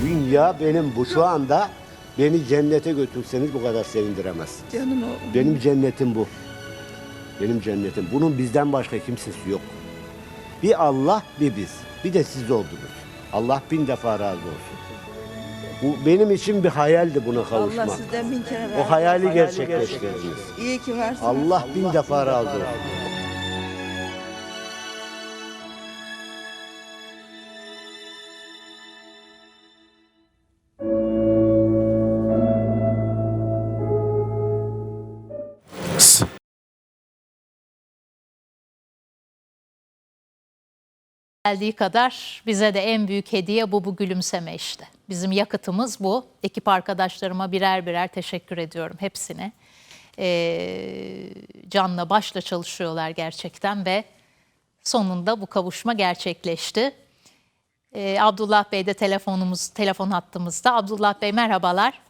Dünya benim bu şu anda beni cennete götürseniz bu kadar sevindiremez. Canım oğlum. Benim cennetim bu. Benim cennetim. Bunun bizden başka kimsesi yok. Bir Allah bir biz. Bir de siz oldunuz. Allah bin defa razı olsun. Bu benim için bir hayaldi buna Allah kavuşmak. sizden bin kere razı O hayali gerçekleştirdiniz. İyi ki varsınız. Allah bin defa razı olsun. Geldiği kadar bize de en büyük hediye bu bu gülümseme işte. Bizim yakıtımız bu. Ekip arkadaşlarıma birer birer teşekkür ediyorum hepsine. Ee, canla başla çalışıyorlar gerçekten ve sonunda bu kavuşma gerçekleşti. Ee, Abdullah Bey de telefonumuz telefon hattımızda. Abdullah Bey merhabalar.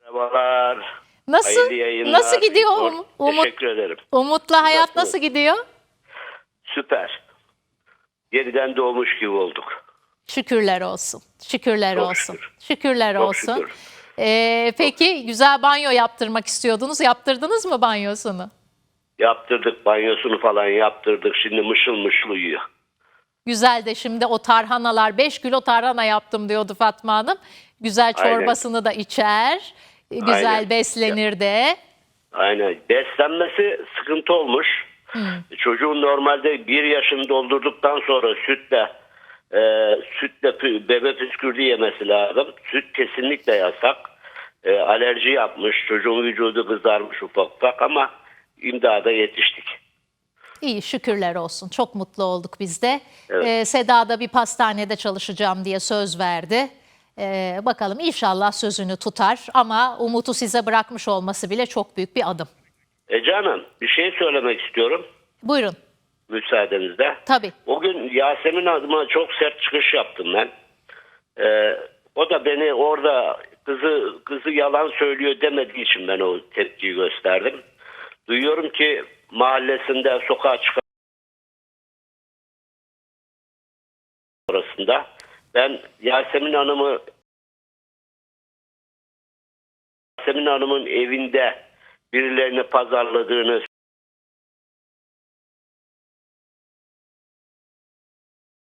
Merhabalar. Nasıl Hayırlı yayınlar. nasıl gidiyor Umut, Um- Umut? Teşekkür ederim. Umut'la hayat Nasıl? nasıl gidiyor? Süper. Yeniden doğmuş gibi olduk. Şükürler olsun. Şükürler Çok olsun. şükür. Şükürler Çok olsun. şükür. Ee, peki güzel banyo yaptırmak istiyordunuz. Yaptırdınız mı banyosunu? Yaptırdık banyosunu falan yaptırdık. Şimdi mışıl mışıl uyuyor. Güzel de şimdi o tarhanalar 5 kilo tarhana yaptım diyordu Fatma Hanım. Güzel Aynen. çorbasını da içer. Güzel Aynen. beslenir de. Aynen. Beslenmesi sıkıntı olmuş. Çocuğun normalde bir yaşını doldurduktan sonra sütle e, sütle bebe püskürdü yemesi lazım. Süt kesinlikle yasak. E, alerji yapmış. Çocuğun vücudu kızarmış ufak ufak ama imdada yetiştik. İyi şükürler olsun. Çok mutlu olduk biz de. Evet. Ee, Seda da bir pastanede çalışacağım diye söz verdi. Ee, bakalım inşallah sözünü tutar ama Umut'u size bırakmış olması bile çok büyük bir adım. E canım bir şey söylemek istiyorum Buyurun. müsaadenizle. Tabii. O gün Yasemin adıma çok sert çıkış yaptım ben. Ee, o da beni orada kızı kızı yalan söylüyor demediği için ben o tepkiyi gösterdim. Duyuyorum ki mahallesinde sokağa çıkan arasında ben Yasemin Hanım'ı Yasemin Hanım'ın evinde birilerini pazarladığını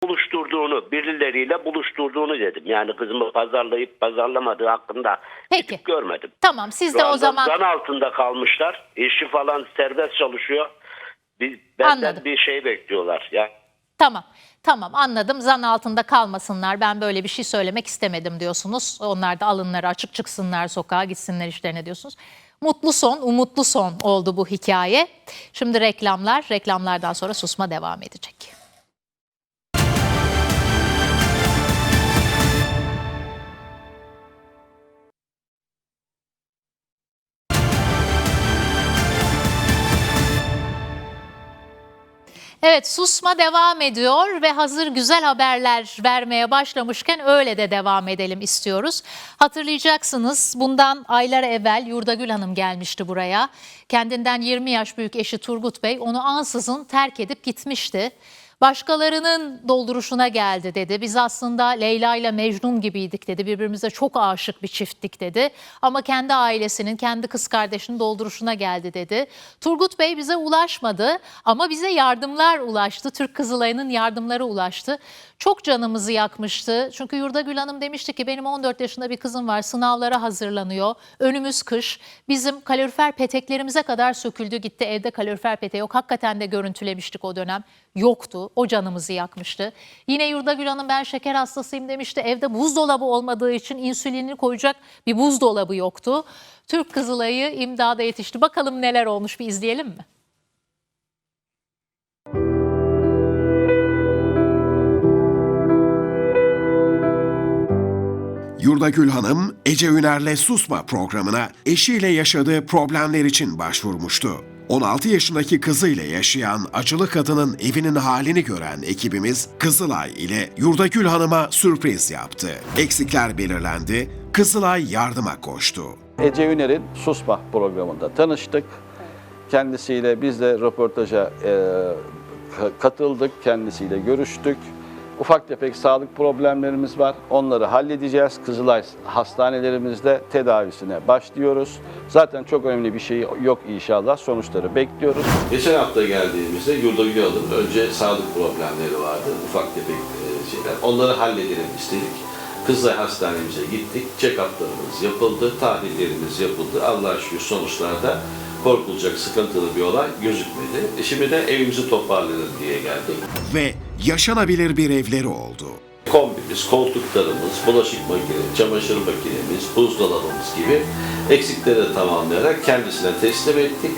buluşturduğunu, birileriyle buluşturduğunu dedim. Yani kızımı pazarlayıp pazarlamadığı hakkında Peki. görmedim. Tamam siz Şu de o zaman zan altında kalmışlar. Eşi falan serbest çalışıyor. Bir, benden Anladım. bir şey bekliyorlar. Ya tamam. Tamam anladım. Zan altında kalmasınlar. Ben böyle bir şey söylemek istemedim diyorsunuz. Onlar da alınları açık çıksınlar sokağa gitsinler işlerine diyorsunuz. Mutlu son, umutlu son oldu bu hikaye. Şimdi reklamlar, reklamlardan sonra susma devam edecek. Evet susma devam ediyor ve hazır güzel haberler vermeye başlamışken öyle de devam edelim istiyoruz. Hatırlayacaksınız bundan aylar evvel Yurdagül Hanım gelmişti buraya. Kendinden 20 yaş büyük eşi Turgut Bey onu ansızın terk edip gitmişti. Başkalarının dolduruşuna geldi dedi. Biz aslında Leyla ile Mecnun gibiydik dedi. Birbirimize çok aşık bir çifttik dedi. Ama kendi ailesinin, kendi kız kardeşinin dolduruşuna geldi dedi. Turgut Bey bize ulaşmadı ama bize yardımlar ulaştı. Türk Kızılay'ın yardımları ulaştı. Çok canımızı yakmıştı. Çünkü Yurdagül Hanım demişti ki benim 14 yaşında bir kızım var. Sınavlara hazırlanıyor. Önümüz kış. Bizim kalorifer peteklerimize kadar söküldü gitti. Evde kalorifer peteği yok. Hakikaten de görüntülemiştik o dönem. Yoktu. O canımızı yakmıştı. Yine Yurdagül Hanım ben şeker hastasıyım demişti. Evde buzdolabı olmadığı için insülinini koyacak bir buzdolabı yoktu. Türk Kızılay'ı imdada yetişti. Bakalım neler olmuş bir izleyelim mi? Yurdagül Hanım, Ece Üner'le Susma programına eşiyle yaşadığı problemler için başvurmuştu. 16 yaşındaki kızıyla yaşayan acılı kadının evinin halini gören ekibimiz Kızılay ile Yurdagül Hanım'a sürpriz yaptı. Eksikler belirlendi, Kızılay yardıma koştu. Ece Üner'in Susma programında tanıştık. Kendisiyle biz de röportaja e, ka- katıldık, kendisiyle görüştük. Ufak tefek sağlık problemlerimiz var. Onları halledeceğiz. Kızılay hastanelerimizde tedavisine başlıyoruz. Zaten çok önemli bir şey yok inşallah. Sonuçları bekliyoruz. Geçen hafta geldiğimizde Yurdagül Hanım önce sağlık problemleri vardı, ufak tefek e, şeyler. Onları halledelim istedik. Kızılay Hastanemize gittik, check-up'larımız yapıldı, tahlillerimiz yapıldı. Allah'a şükür sonuçlarda korkulacak sıkıntılı bir olay gözükmedi. E şimdi de evimizi toparlayalım diye geldik. Ve yaşanabilir bir evleri oldu. Kombimiz, koltuklarımız, bulaşık makinemiz, çamaşır makinemiz, buzdolabımız gibi eksikleri tamamlayarak kendisine teslim ettik.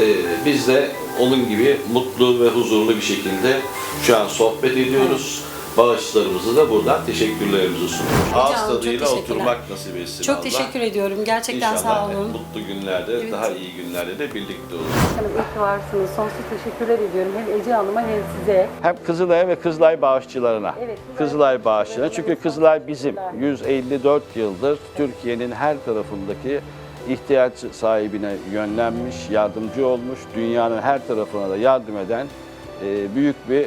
Ee, biz de onun gibi mutlu ve huzurlu bir şekilde şu an sohbet ediyoruz. Bağışçılarımızı da buradan teşekkürlerimizi sunuyoruz. Ağız tadıyla oturmak nasip etsin Çok Allah. teşekkür ediyorum. Gerçekten İnşallah sağ olun. mutlu günlerde, daha iyi günlerde de birlikte oluruz. Hanım iyi ki varsınız. Sonsuz teşekkürler ediyorum. Hem Ece Hanım'a hem size. Hem Kızılay'a ve Kızılay bağışçılarına. Evet, Kızılay bağışçılarına. Çünkü Kızılay bizim 154 yıldır Türkiye'nin her tarafındaki ihtiyaç sahibine yönlenmiş, yardımcı olmuş, dünyanın her tarafına da yardım eden e, büyük bir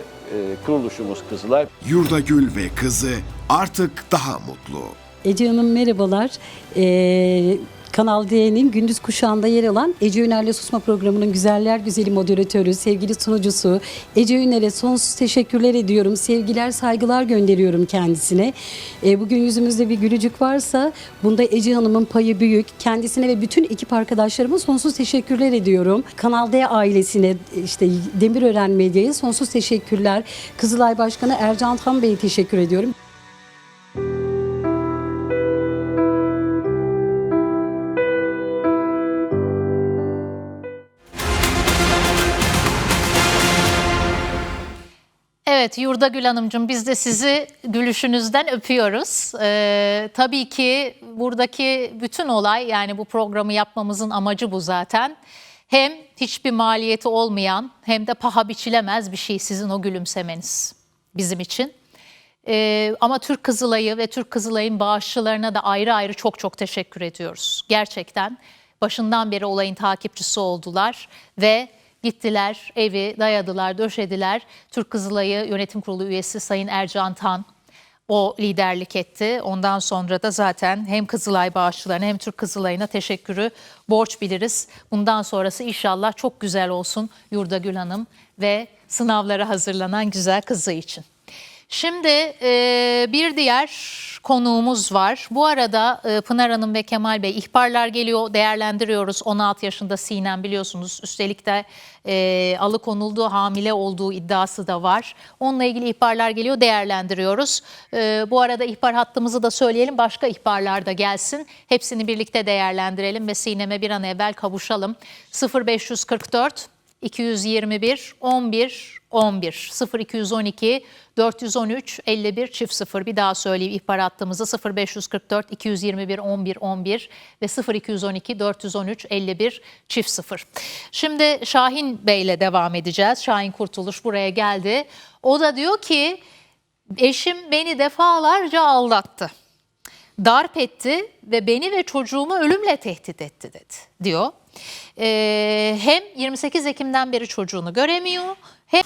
kuruluşumuz Kızılay. Yurdagül ve kızı artık daha mutlu. Ece Hanım merhabalar. Ee, Kanal D'nin gündüz kuşağında yer alan Ece Üner'le Susma programının güzeller güzeli moderatörü, sevgili sunucusu Ece Üner'e sonsuz teşekkürler ediyorum. Sevgiler, saygılar gönderiyorum kendisine. Ee, bugün yüzümüzde bir gülücük varsa bunda Ece Hanım'ın payı büyük. Kendisine ve bütün ekip arkadaşlarıma sonsuz teşekkürler ediyorum. Kanal D ailesine, işte Demirören Medya'ya sonsuz teşekkürler. Kızılay Başkanı Ercan Tan Bey'e teşekkür ediyorum. Evet Yurda Hanımcığım biz de sizi gülüşünüzden öpüyoruz. Ee, tabii ki buradaki bütün olay yani bu programı yapmamızın amacı bu zaten. Hem hiçbir maliyeti olmayan hem de paha biçilemez bir şey sizin o gülümsemeniz bizim için. Ee, ama Türk Kızılay'ı ve Türk Kızılay'ın bağışçılarına da ayrı ayrı çok çok teşekkür ediyoruz. Gerçekten başından beri olayın takipçisi oldular ve gittiler evi dayadılar, döşediler. Türk Kızılay'ı yönetim kurulu üyesi Sayın Ercan Tan o liderlik etti. Ondan sonra da zaten hem Kızılay bağışçılarına hem Türk Kızılay'ına teşekkürü borç biliriz. Bundan sonrası inşallah çok güzel olsun Yurdagül Hanım ve sınavlara hazırlanan güzel kızı için. Şimdi e, bir diğer konuğumuz var. Bu arada e, Pınar Hanım ve Kemal Bey ihbarlar geliyor değerlendiriyoruz. 16 yaşında Sinem biliyorsunuz üstelik de e, alıkonulduğu hamile olduğu iddiası da var. Onunla ilgili ihbarlar geliyor değerlendiriyoruz. E, bu arada ihbar hattımızı da söyleyelim başka ihbarlar da gelsin. Hepsini birlikte değerlendirelim ve Sinem'e bir an evvel kavuşalım. 0544 221 11 11 0212 413 51 çift 0 bir daha söyleyeyim ihbar hattımızı 0544 221 11 11 ve 0212 413 51 çift 0. Şimdi Şahin Bey ile devam edeceğiz. Şahin Kurtuluş buraya geldi. O da diyor ki eşim beni defalarca aldattı darp etti ve beni ve çocuğumu ölümle tehdit etti dedi diyor. Ee, hem 28 Ekim'den beri çocuğunu göremiyor hem